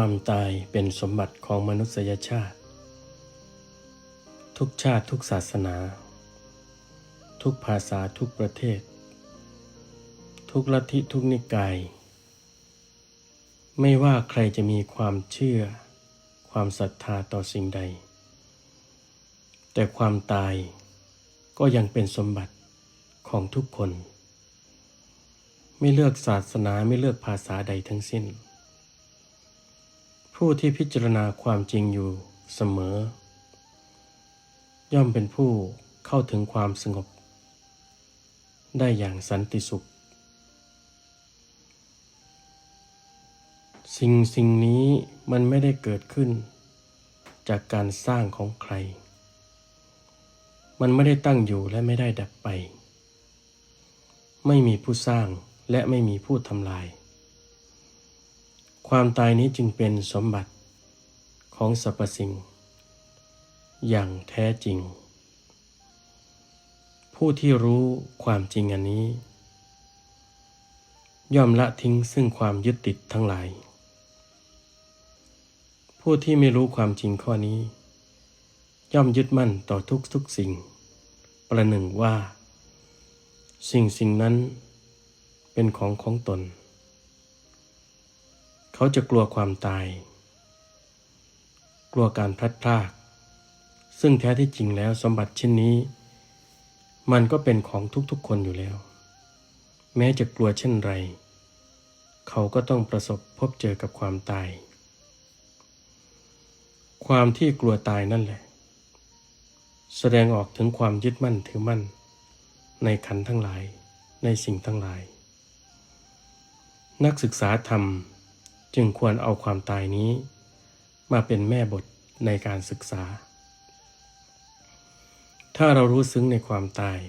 ความตายเป็นสมบัติของมนุษยชาติ ทุกชาติทุกศาสนา ทุกภาษาทุกประเทศ ทุกลัทธิทุกนิกาย ไม่ว่าใครจะมีความเชื่อ ความศรัทธาต่อสิ่งใด แต่ความตายก็ยังเป็นสมบัติของทุกคน ไม่เลือกศาสนาไม่เลือกภาษาใดทั้งสิ้น ผู้ที่พิจารณาความจริงอยู่เสมอ ย่อมเป็นผู้เข้าถึงความสงบ ได้อย่างสันติสุข สิ่งสิ่งนี้มันไม่ได้เกิดขึ้น จากการสร้างของใคร มันไม่ได้ตั้งอยู่และไม่ได้ดับไป ไม่มีผู้สร้างและไม่มีผู้ทำลาย ความตายนี้จึงเป็นสมบัติของสรรพสิ่ง อย่างแท้จริง ผู้ที่รู้ความจริงอันนี้ ย่อมละทิ้งซึ่งความยึดติดทั้งหลาย ผู้ที่ไม่รู้ความจริงข้อนี้ ย่อมยึดมั่นต่อทุกทุกๆสิ่ง ประหนึ่งว่า สิ่งสิ่งนั้นเป็นของของตน เขาจะกลัวความตาย กลัวการพลัดพราก ซึ่งแท้ที่จริงแล้วสมบัติชิ้นนี้ มันก็เป็นของทุกๆคนอยู่แล้ว แม้จะกลัวเช่นไร เขาก็ต้องประสบพบเจอกับความตาย ความที่กลัวตายนั่นแหละ แสดงออกถึงความยึดมั่นถือมั่น ในขันทั้งหลายในสิ่งทั้งหลาย นักศึกษาธรรม จึงควรเอาความตายนี้ มาเป็นแม่บทในการศึกษา ถ้าเรารู้ซึ้งในความตาย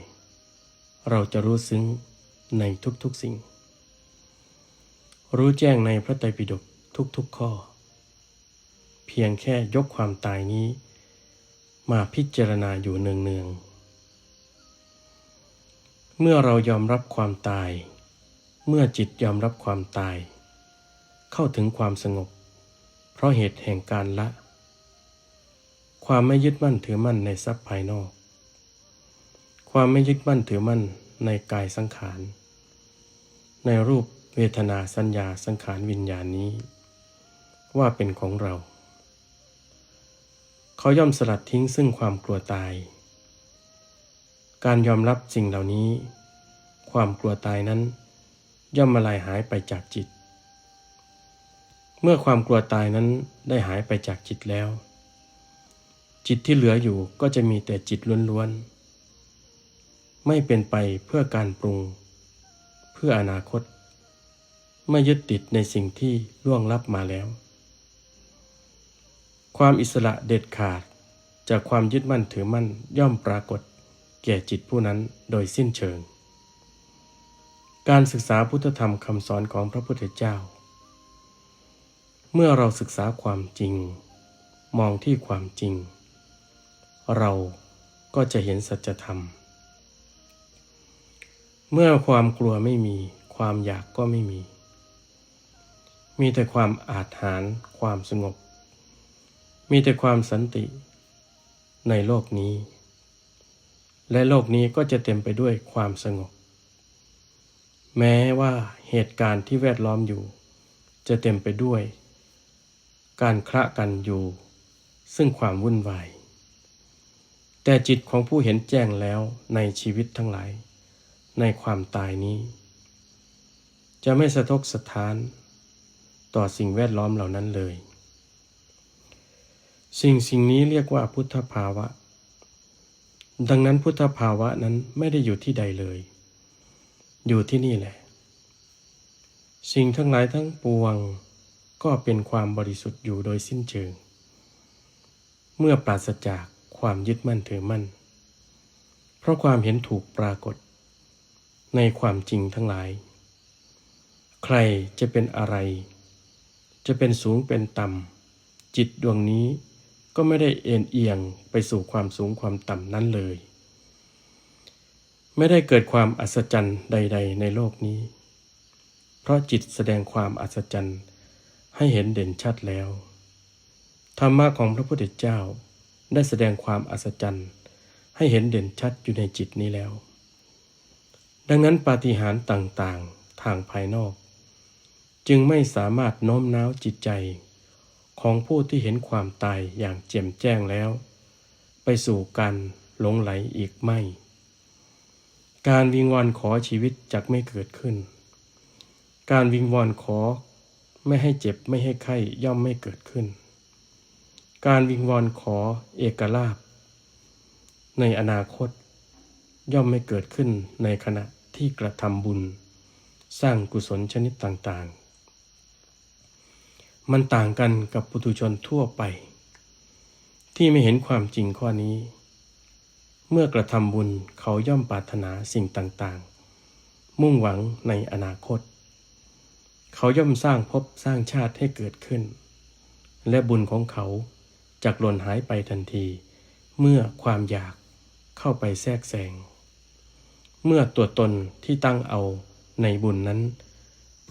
เราจะรู้ซึ้งในทุกๆสิ่ง รู้แจ้งในพระไตรปิฎกทุกๆข้อ เพียงแค่ยกความตายนี้ มาพิจารณาอยู่เนืองๆเมื่อเรายอมรับความตาย เมื่อจิตยอมรับความตาย เข้าถึงความสงบ เพราะเหตุแห่งการละ ความไม่ยึดมั่นถือมั่นในทรัพย์ภายนอก ความไม่ยึดมั่นถือมั่นในกายสังขาร ในรูปเวทนาสัญญาสังขารวิญญาณนี้ ว่าเป็นของเรา เขาย่อมสลัดทิ้งซึ่งความกลัวตาย การยอมรับสิ่งเหล่านี้ ความกลัวตายนั้น ย่อมมาลายหายไปจากจิต เมื่อความกลัวตายนั้นได้หายไปจากจิตแล้ว จิตที่เหลืออยู่ก็จะมีแต่จิตล้วนๆ ไม่เป็นไปเพื่อการปรุง เพื่ออนาคต ไม่ยึดติดในสิ่งที่ล่วงลับมาแล้ว ความอิสระเด็ดขาดจากความยึดมั่นถือมั่นย่อมปรากฏแก่จิตผู้นั้นโดยสิ้นเชิง การศึกษาพุทธธรรมคำสอนของพระพุทธเจ้า เมื่อเราศึกษาความจริง มองที่ความจริง เราก็จะเห็นสัจธรรม เมื่อความกลัวไม่มี ความอยากก็ไม่มี มีแต่ความอาจหารความสงบ มีแต่ความสันติในโลกนี้ และโลกนี้ก็จะเต็มไปด้วยความสงบ แม้ว่าเหตุการณ์ที่แวดล้อมอยู่ จะเต็มไปด้วย การคละกันอยู่ ซึ่งความวุ่นวาย แต่จิตของผู้เห็นแจ้งแล้วในชีวิตทั้งหลาย ในความตายนี้ จะไม่สะทกสะท้าน ต่อสิ่งแวดล้อมเหล่านั้นเลย สิ่งสิ่งนี้เรียกว่าพุทธภาวะ ดังนั้นพุทธภาวะนั้นไม่ได้อยู่ที่ใดเลย อยู่ที่นี่แหละ สิ่งทั้งหลายทั้งปวง ก็เป็นความบริสุทธิ์อยู่โดยสิ้นเชิง เมื่อปราศจากความยึดมั่นถือมั่น เพราะความเห็นถูกปรากฏ ในความจริงทั้งหลาย ใครจะเป็นอะไร จะเป็นสูงเป็นต่ำจิตดวงนี้ก็ไม่ได้เอ็นเอียงไปสู่ความสูงความต่ำนั้นเลย ไม่ได้เกิดความอัศจรรย์ใด ๆ ในโลกนี้ เพราะจิตแสดงความอัศจรรย์ ให้เห็นเด่นชัดแล้ว ธรรมะของพระพุทธเจ้าได้แสดงความอัศจรรย์ ให้เห็นเด่นชัดอยู่ในจิตนี้แล้ว ดังนั้นปาฏิหาริย์ต่างๆ ทางภายนอก จึงไม่สามารถโน้มน้าวจิตใจของผู้ที่เห็นความตายอย่างแจ่มแจ้งแล้ว ไปสู่การหลงไหลอีกไม่ การวิงวอนขอชีวิตจักไม่เกิดขึ้น การวิงวอนขอ ไม่ให้เจ็บไม่ให้ไข้ย่อมไม่เกิดขึ้น การวิงวอนขอเอกลาภในอนาคต ย่อมไม่เกิดขึ้นในขณะที่กระทำบุญ สร้างกุศลชนิดต่างๆ มันต่างกันกับปุถุชนทั่วไป ที่ไม่เห็นความจริงข้อนี้ เมื่อกระทำบุญเขาย่อมปรารถนาสิ่งต่างๆ มุ่งหวังในอนาคต เขาย่อมสร้างภพสร้างชาติให้เกิดขึ้น และบุญของเขาจักหล่นหายไปทันที เมื่อความอยากเข้าไปแทรกแซงเมื่อตัวตนที่ตั้งเอาในบุญนั้น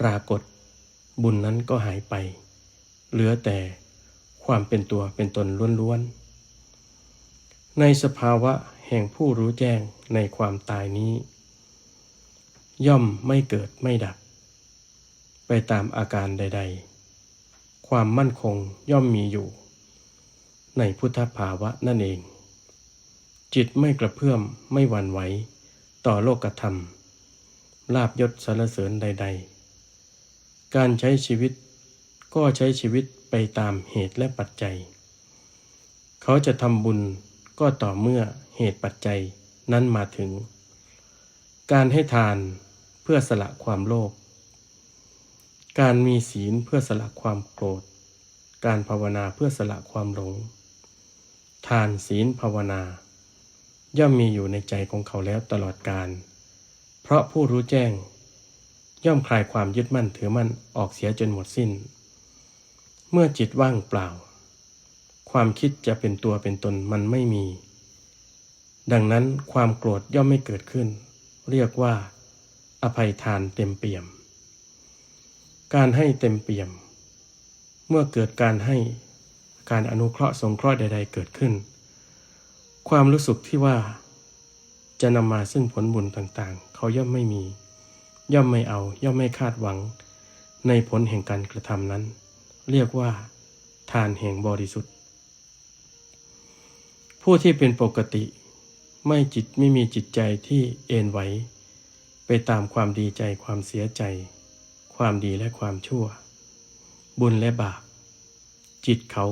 ปรากฏบุญนั้นก็หายไป เหลือแต่ความเป็นตัวเป็นตนล้วนๆ ในสภาวะแห่งผู้รู้แจ้งในความตายนี้ ย่อมไม่เกิดไม่ดับ ไปตามอาการใด ๆ ความมั่นคงย่อมมีอยู่ ในพุทธภาวะนั่นเอง จิตไม่กระเพื่อมไม่หวั่นไหวต่อโลกธรรม ลาบยศสรรเสริญใด ๆ การใช้ชีวิตก็ใช้ชีวิตไปตามเหตุและปัจจัย เขาจะทำบุญก็ต่อเมื่อเหตุปัจจัยนั้นมาถึง การให้ทานเพื่อสละความโลภ การมีศีลเพื่อสละความโกรธ การภาวนาเพื่อสละความหลง ทานศีลภาวนา ย่อมมีอยู่ในใจของเขาแล้วตลอดการ เพราะผู้รู้แจ้ง ย่อมคลายความยึดมั่นถือมั่นออกเสียจนหมดสิ้น เมื่อจิตว่างเปล่า ความคิดจะเป็นตัวเป็นตนมันไม่มี ดังนั้นความโกรธย่อมไม่เกิดขึ้น เรียกว่า อภัยทานเต็มเปี่ยม การให้เต็มเปี่ยม เมื่อเกิดการให้การอนุเคราะห์สงเคราะห์ใด ๆ เกิดขึ้น ความรู้สึกที่ว่า จะนำมาซึ่งผลบุญต่างๆ เขาย่อมไม่มี ย่อมไม่เอา ย่อมไม่คาดหวัง ในผลแห่งการกระทำนั้น เรียกว่า ทานแห่งบริสุทธิ์ ผู้ที่เป็นปกติไม่จิตไม่มีจิตใจที่เอ็นไหวไปตามความดีใจความเสียใจ ความดีและความชั่ว บุญและบาป จิตเขา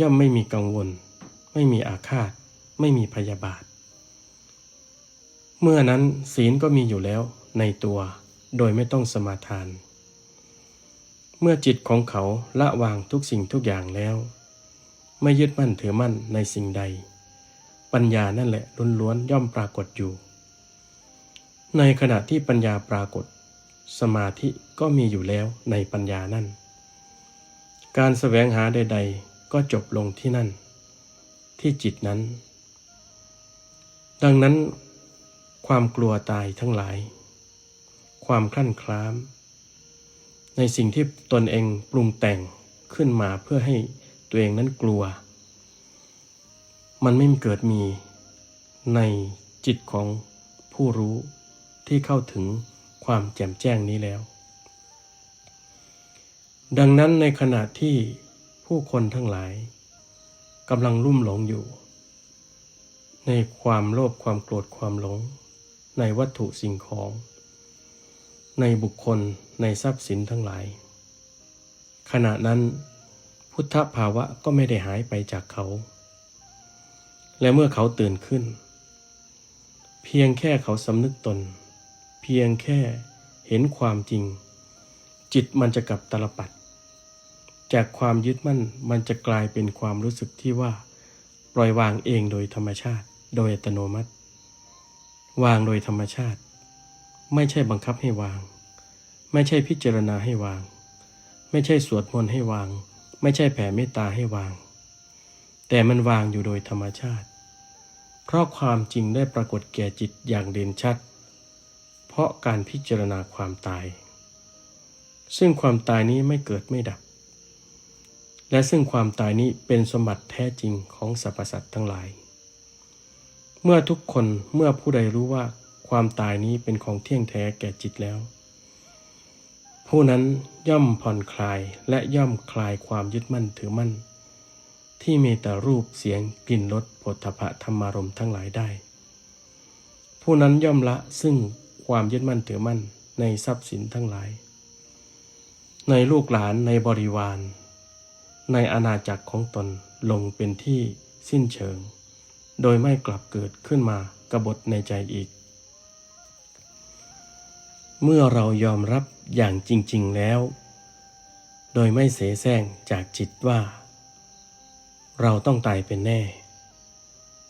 ย่อมไม่มีกังวล ไม่มีอาฆาต ไม่มีพยาบาท เมื่อนั้นศีลก็มีอยู่แล้วในตัวโดยไม่ต้องสมาทาน เมื่อจิตของเขาละวางทุกสิ่งทุกอย่างแล้ว ไม่ยึดมั่นถือมั่นในสิ่งใด ปัญญานั่นแหละล้วนๆย่อมปรากฏอยู่ ในขณะที่ปัญญาปรากฏ สมาธิก็มีอยู่แล้วในปัญญานั่น การแสวงหาใด ๆ ก็จบลงที่นั่น ที่จิตนั้น ดังนั้นความกลัวตายทั้งหลาย ความคลั่นคล้าม ในสิ่งที่ตนเองปรุงแต่งขึ้นมาเพื่อให้ตัวเองนั้นกลัว มันไม่เกิดมีในจิตของผู้รู้ที่เข้าถึง ความแจ่มแจ้งนี้แล้ว ดังนั้นในขณะที่ผู้คนทั้งหลายกำลังลุ่มหลงอยู่ ในความโลภความโกรธความหลง ในวัตถุสิ่งของ ในบุคคลในทรัพย์สินทั้งหลาย ขณะนั้นพุทธภาวะก็ไม่ได้หายไปจากเขา และเมื่อเขาตื่นขึ้น เพียงแค่เขาสำนึกตน เพียงแค่เห็นความจริง จิตมันจะกลับตลปัด จากความยึดมั่นมันจะกลายเป็นความรู้สึกที่ว่า ปล่อยวางเองโดยธรรมชาติ โดยอัตโนมัติ วางโดยธรรมชาติ ไม่ใช่บังคับให้วาง ไม่ใช่พิจารณาให้วาง ไม่ใช่สวดมนต์ให้วาง ไม่ใช่แผ่เมตตาให้วาง แต่มันวางอยู่โดยธรรมชาติ เพราะความจริงได้ปรากฏแก่จิตอย่างเด่นชัด เพราะการพิจารณาความตาย ซึ่งความตายนี้ไม่เกิดไม่ดับ และซึ่งความตายนี้เป็นสมบัติแท้จริงของสรรพสัตว์ทั้งหลาย เมื่อทุกคนเมื่อผู้ใดรู้ว่าความตายนี้เป็นของเที่ยงแท้แก่จิตแล้ว ผู้นั้นย่อมผ่อนคลายและย่อมคลายความยึดมั่นถือมั่น ที่มีแต่รูปเสียงกลิ่นรสผลทพะธรรมารมณ์ทั้งหลายได้ ผู้นั้นย่อมละซึ่ง ความยึดมั่นถือมั่นในทรัพย์สินทั้งหลาย ในลูกหลานในบริวาร ในอาณาจักรของตนลงเป็นที่สิ้นเชิง โดยไม่กลับเกิดขึ้นมากบฏในใจอีก เมื่อเรายอมรับอย่างจริง ๆแล้ว โดยไม่เสแสร้งจากจิตว่า เราต้องตายเป็นแน่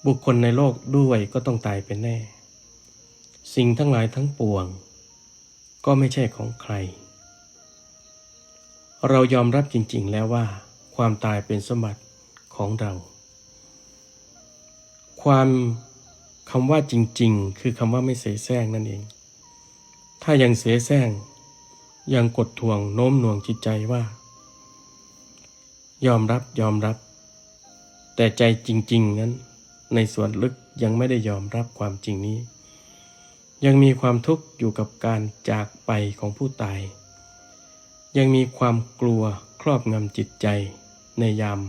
บุคคลในโลกด้วยก็ต้องตายเป็นแน่ สิ่งทั้งหลายทั้งปวง ก็ไม่ใช่ของใคร เรายอมรับจริง ๆ แล้วว่า ความตายเป็นสมบัติของเรา ความคำว่าจริง ๆ คือคำว่าไม่เสแสร้งนั่นเอง ถ้ายังเสแสร้งยังกดทวงโน้มหน่วงจิตใจว่า ยอมรับยอมรับ แต่ใจจริง ๆ นั้น ในส่วนลึกยังไม่ได้ยอมรับความจริงนี้ ยังมีความทุกข์อยู่กับการจากไปของผู้ตาย ยังมีความกลัวครอบงำจิตใจในยาม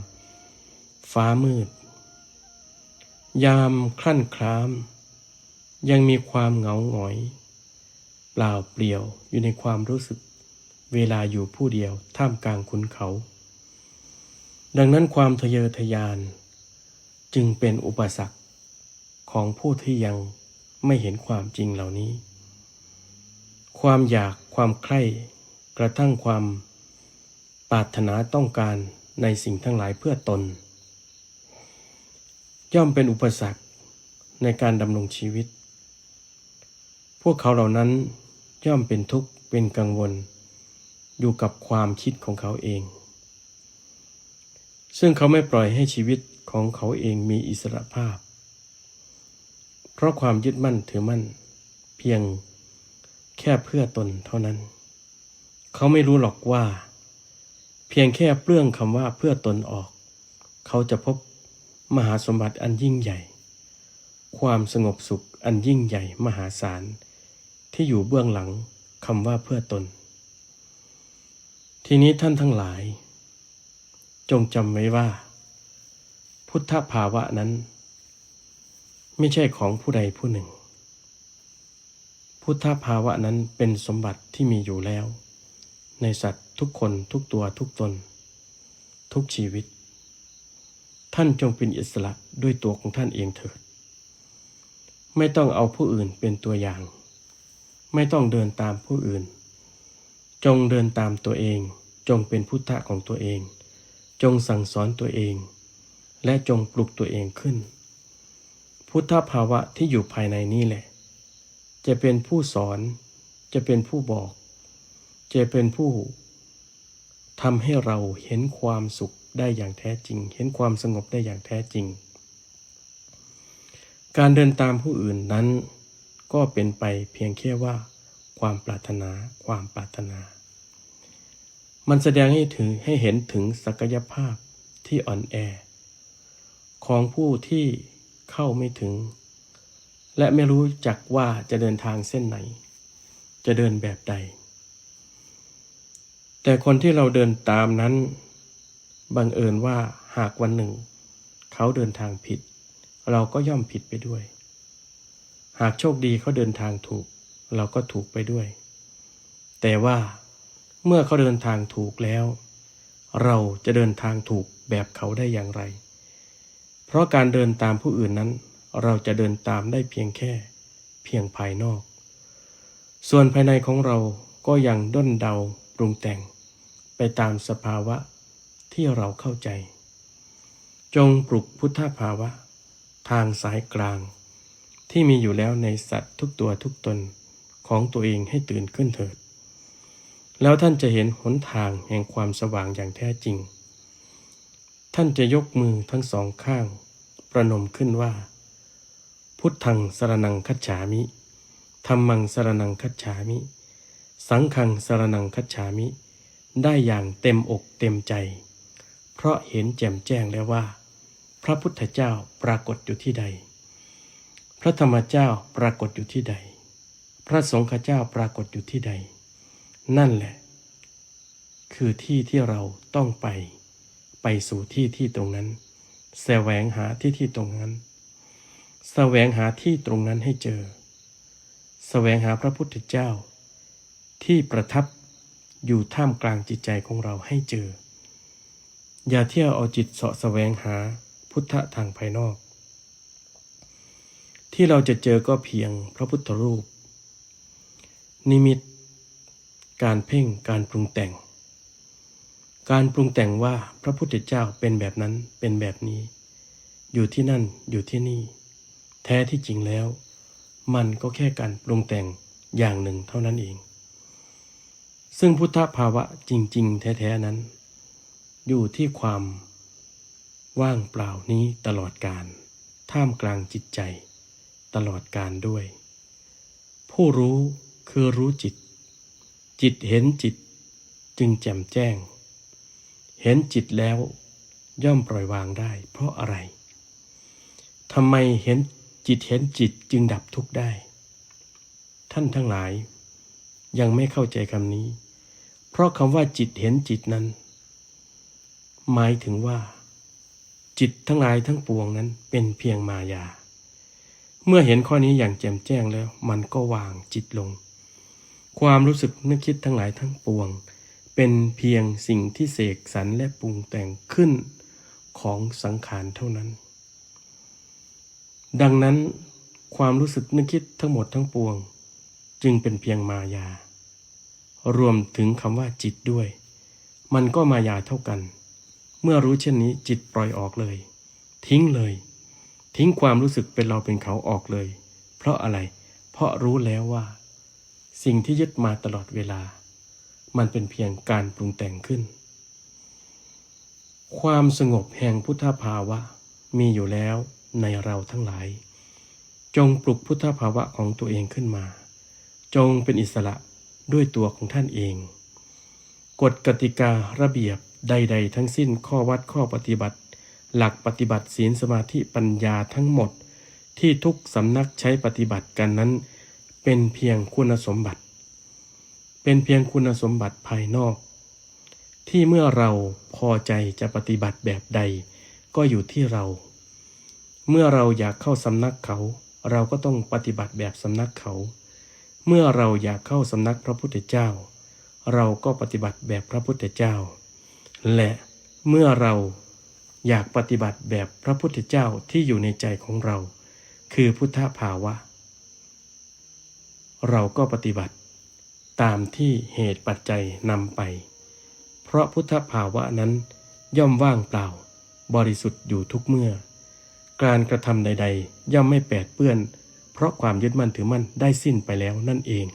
ฟ้ามืด ยามคลั่นคล้าม ยังมีความเหงาหงอย เปล่าเปลี่ยวอยู่ในความรู้สึก เวลาอยู่ผู้เดียวท่ามกลางขุนเขา ดังนั้นความทะเยอทะยาน จึงเป็นอุปสรรคของผู้ที่ยัง ไม่เห็นความจริงเหล่านี้ ความอยากความใคร่กระทั่งความปรารถนาต้องการในสิ่งทั้งหลายเพื่อตน ย่อมเป็นอุปสรรคในการดำรงชีวิต พวกเขาเหล่านั้นย่อมเป็นทุกข์เป็นกังวล อยู่กับความคิดของเขาเอง ซึ่งเขาไม่ปล่อยให้ชีวิตของเขาเองมีอิสระภาพ เพราะความยึดมั่นถือมั่น เพียงแค่เพื่อตนเท่านั้น เขาไม่รู้หรอกว่า เพียงแค่เปลื้องคำว่าเพื่อตนออก เขาจะพบมหาสมบัติอันยิ่งใหญ่ ความสงบสุขอันยิ่งใหญ่มหาศาลที่อยู่เบื้องหลังคำว่าเพื่อตน ทีนี้ท่านทั้งหลาย จงจำไว้ว่า พุทธภาวะนั้น ไม่ใช่ของผู้ใดผู้หนึ่ง พุทธภาวะนั้นเป็นสมบัติที่มีอยู่แล้ว ในสัตว์ทุกคนทุกตัวทุกตน ทุกชีวิต ท่านจงเป็นอิสระด้วยตัวของท่านเองเถิด ไม่ต้องเอาผู้อื่นเป็นตัวอย่าง ไม่ต้องเดินตามผู้อื่น จงเดินตามตัวเอง จงเป็นพุทธะของตัวเอง จงสั่งสอนตัวเอง และจงปลุกตัวเองขึ้น พุทธภาวะที่อยู่ภายในนี้แหละ จะเป็นผู้สอน จะเป็นผู้บอก จะเป็นผู้ทำให้เราเห็นความสุขได้อย่างแท้จริง เห็นความสงบได้อย่างแท้จริง การเดินตามผู้อื่นนั้น ก็เป็นไปเพียงแค่ว่า ความปรารถนา ความปรารถนา มันแสดงให้ถึงให้เห็นถึงศักยภาพที่อ่อนแอ ของผู้ที่ เข้าไม่ถึง และไม่รู้จักว่าจะเดินทางเส้นไหน จะเดินแบบใด แต่คนที่เราเดินตามนั้น บังเอิญว่าหากวันหนึ่ง เขาเดินทางผิด เราก็ย่อมผิดไปด้วย หากโชคดีเขาเดินทางถูก เราก็ถูกไปด้วย แต่ว่าเมื่อเขาเดินทางถูกแล้ว เราจะเดินทางถูกแบบเขาได้อย่างไร เพราะการเดินตามผู้อื่นนั้น เราจะเดินตามได้เพียงแค่ เพียงภายนอก ส่วนภายในของเราก็ยังด้นเดาปรุงแต่ง ไปตามสภาวะที่เราเข้าใจ จงปลุกพุทธภาวะ ทางสายกลาง ที่มีอยู่แล้วในสัตว์ทุกตัวทุกตนของตัวเองให้ตื่นขึ้นเถิด แล้วท่านจะเห็นหนทางแห่งความสว่างอย่างแท้จริง ท่านจะยกมือทั้งสองข้าง ประนมขึ้นว่า พุทธังสรนังคัจฉามิธรรมังสรนังคัจฉามิ สังฆังสรนังคัจฉามิ ได้อย่างเต็มอกเต็มใจ เพราะเห็นแจ่มแจ้งแล้วว่า พระพุทธเจ้าปรากฏอยู่ที่ใด พระธรรมเจ้าปรากฏอยู่ที่ใด พระสงฆ์เจ้าปรากฏอยู่ที่ใด นั่นแหละ คือที่ที่เราต้องไป ไปสู่ที่ที่ตรงนั้น แสวงหาที่ที่ตรงนั้น แสวงหาที่ตรงนั้นให้เจอ แสวงหาพระพุทธเจ้า ที่ประทับอยู่ท่ามกลางจิตใจของเราให้เจอ อย่าเที่ยวเอาจิตเสาะแสวงหาพุทธทางภายนอก ที่เราจะเจอก็เพียงพระพุทธรูป นิมิต การเพ่งการปรุงแต่ง การปรุงแต่งว่าพระพุทธเจ้าเป็นแบบนั้นเป็นแบบนี้ อยู่ที่นั่นอยู่ที่นี่ แท้ที่จริงแล้ว มันก็แค่การปรุงแต่งอย่างหนึ่งเท่านั้นเอง ซึ่งพุทธภาวะจริง ๆ แท้ๆนั้น อยู่ที่ความว่างเปล่านี้ตลอดการ ท่ามกลางจิตใจ ตลอดการด้วย ผู้รู้คือรู้จิต จิตเห็นจิตจึงแจ่มแจ้ง เห็นจิตแล้วย่อมปล่อยวางได้ เพราะอะไรทำไมเห็นจิตเห็นจิตจึงดับทุกข์ได้ ท่านทั้งหลาย ยังไม่เข้าใจคำนี้ เพราะคำว่าจิตเห็นจิตนั้น หมายถึงว่า จิตทั้งหลายทั้งปวงนั้นเป็นเพียงมายา เมื่อเห็นข้อนี้อย่างแจ่มแจ้งแล้ว มันก็วางจิตลง ความรู้สึกนึกคิดทั้งหลายทั้งปวง เป็นเพียงสิ่งที่เสกสรรและปรุงแต่งขึ้นของสังขารเท่านั้น ดังนั้นความรู้สึกนึกคิดทั้งหมดทั้งปวง จึงเป็นเพียงมายา รวมถึงคำว่าจิตด้วย มันก็มายาเท่ากัน เมื่อรู้เช่นนี้จิตปล่อยออกเลย ทิ้งเลย ทิ้งความรู้สึกเป็นเราเป็นเขาออกเลย เพราะอะไร เพราะรู้แล้วว่า สิ่งที่ยึดมาตลอดเวลา มันเป็นเพียงการปรุงแต่งขึ้น ความสงบแห่งพุทธภาวะมีอยู่แล้วในเราทั้งหลาย จงปลุกพุทธภาวะของตัวเองขึ้นมา จงเป็นอิสระด้วยตัวของท่านเอง กฎกติการะเบียบใด ๆ ทั้งสิ้นข้อวัดข้อปฏิบัติ หลักปฏิบัติศีลสมาธิปัญญาทั้งหมด ที่ทุกสำนักใช้ปฏิบัติกันนั้น เป็นเพียงคุณสมบัติ เป็นเพียงคุณสมบัติภายนอก ที่เมื่อเราพอใจจะปฏิบัติแบบใด ก็อยู่ที่เรา เมื่อเราอยากเข้าสำนักเขา เราก็ต้องปฏิบัติแบบสำนักเขา เมื่อเราอยากเข้าสำนักพระพุทธเจ้า เราก็ปฏิบัติแบบพระพุทธเจ้า และเมื่อเราอยากปฏิบัติแบบพระพุทธเจ้าที่อยู่ในใจของเรา คือพุทธภาวะ เราก็ปฏิบัติ ตามที่เหตุปัจจัยนำไป เพราะพุทธภาวะนั้นย่อมว่างเปล่า บริสุทธิ์อยู่ทุกเมื่อ การกระทำใด ๆ ย่อมไม่แปดเปื้อน เพราะความยึดมั่นถือมั่นได้สิ้นไปแล้วนั่นเอง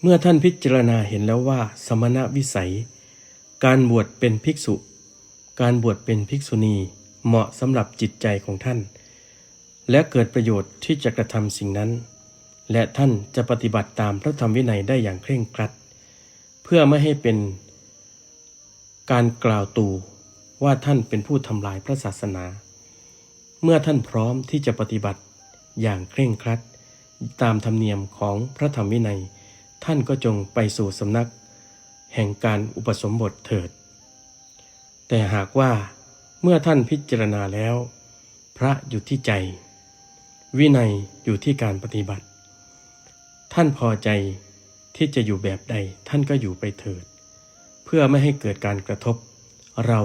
เมื่อท่านพิจารณาเห็นแล้วว่า สมณวิสัย การบวชเป็นภิกษุ การบวชเป็นภิกษุณีเหมาะสำหรับจิตใจของท่าน และเกิดประโยชน์ที่จะกระทำสิ่งนั้น และท่านจะปฏิบัติตามพระธรรมวินัยได้อย่างเคร่งครัด เพื่อไม่ให้เป็นการกล่าวตู่ว่าท่านเป็นผู้ทำลายพระศาสนา เมื่อท่านพร้อมที่จะปฏิบัติอย่างเคร่งครัด ตามธรรมเนียมของพระธรรมวินัย ท่านก็จงไปสู่สำนัก แห่งการอุปสมบทเถิด แต่หากว่าเมื่อท่านพิจารณาแล้ว พระอยู่ที่ใจ วินัยอยู่ที่การปฏิบัติ ท่านพอใจที่จะอยู่แบบใดท่านก็อยู่ไปเถิด เพื่อไม่ให้เกิดการกระทบ เรา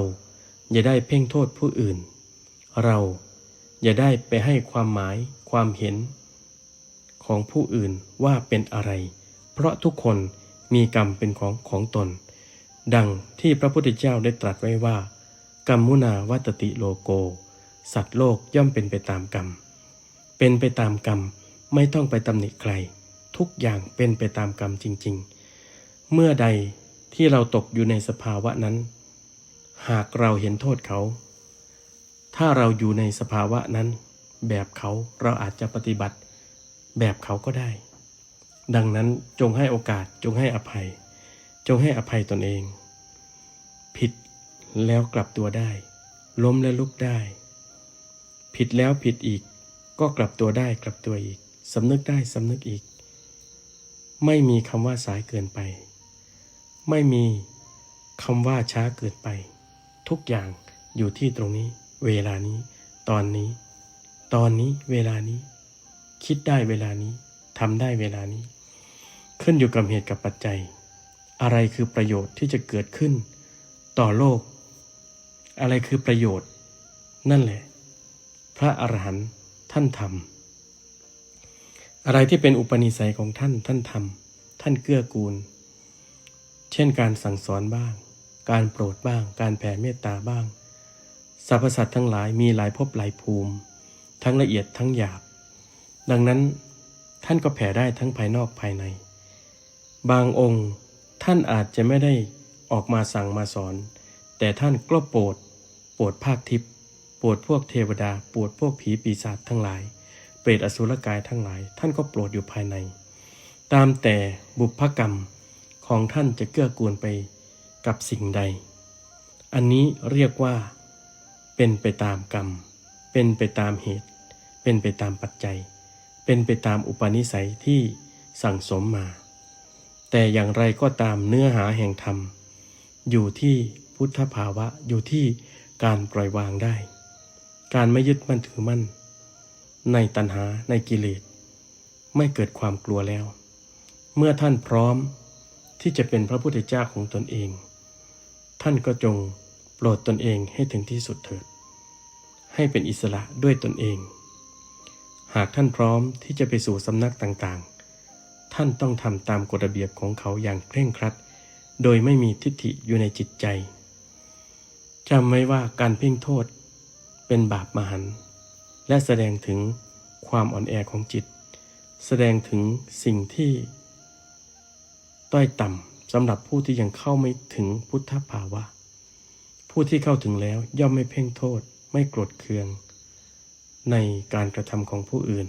อย่าได้เพ่งโทษผู้อื่น เราอย่าได้ไปให้ความหมายความเห็น ของผู้อื่นว่าเป็นอะไร เพราะทุกคนมีกรรมเป็นของของตน ดังที่พระพุทธเจ้าได้ตรัสไว้ว่า กรรมุนาวัตติโลโก สัตว์โลกย่อมเป็นไปตามกรรม เป็นไปตามกรรมไม่ต้องไปตำหนิใคร ทุกอย่างเป็นไปตามกรรมจริง ๆ เมื่อใดที่เราตกอยู่ในสภาวะนั้น หากเราเห็นโทษเขา ถ้าเราอยู่ในสภาวะนั้น แบบเขาเราอาจจะปฏิบัติ แบบเขาก็ได้ ดังนั้นจงให้โอกาสจงให้อภัย จงให้อภัยตนเอง ผิดแล้วกลับตัวได้ ล้มและลุกได้ ผิดแล้วผิดอีก ก็กลับตัวได้กลับตัวอีกสำนึกได้สำนึกอีก ไม่มีคำว่าสายเกินไป ไม่มีคำว่าช้าเกินไป ทุกอย่างอยู่ที่ตรงนี้ เวลานี้ ตอนนี้ ตอนนี้เวลานี้ คิดได้เวลานี้ทำได้เวลานี้ ขึ้นอยู่กับเหตุกับปัจจัย อะไรคือประโยชน์ที่จะเกิดขึ้น ต่อโลก อะไรคือประโยชน์ นั่นแหละ พระอรหันต์ท่านทำ อะไรที่เป็นอุปนิสัยของท่านท่านทำท่านเกื้อกูล เช่นการสั่งสอนบ้าง การโปรดบ้าง การแผ่เมตตาบ้างสรรพสัตว์ทั้งหลายมีหลายภพหลายภูมิ ทั้งละเอียดทั้งหยาบ ดังนั้นท่านก็แผ่ได้ทั้งภายนอกภายใน บางองค์ท่านอาจจะไม่ได้ออกมาสั่งมาสอน แต่ท่านก็โปรดโปรดภาคทิพย์โปรดพวกเทวดาโปรดพวกผีปีศาจทั้งหลาย รตอสุรกายทั้งหลาย ท่านก็โปรดอยู่ภายใน ตามแต่บุพกรรมของท่านจะเกื้อกูลไปกับสิ่งใด อันนี้เรียกว่า เป็นไปตามกรรม เป็นไปตามเหตุ เป็นไปตามปัจจัย เป็นไปตามอุปนิสัยที่สั่งสมมา แต่อย่างไรก็ตามเนื้อหาแห่งธรรม อยู่ที่พุทธภาวะอยู่ที่การปล่อยวางได้ การไม่ยึดมั่นถือมั่น ในตัณหาในกิเลส ไม่เกิดความกลัวแล้ว เมื่อท่านพร้อมที่จะเป็นพระพุทธเจ้าของตนเอง ท่านก็จงโปรดตนเองให้ถึงที่สุดเถิด ให้เป็นอิสระด้วยตนเอง หากท่านพร้อมที่จะไปสู่สำนักต่างๆ ท่านต้องทำตามกฎระเบียบของเขาอย่างเคร่งครัด โดยไม่มีทิฏฐิอยู่ในจิตใจจำไว้ว่าการเพ่งโทษเป็นบาปมหันต์ และแสดงถึงความอ่อนแอของจิต แสดงถึงสิ่งที่ต้อยต่ำสำหรับผู้ที่ยังเข้าไม่ถึงพุทธภาวะ ผู้ที่เข้าถึงแล้วย่อมไม่เพ่งโทษ ไม่โกรธเคือง ในการกระทำของผู้อื่น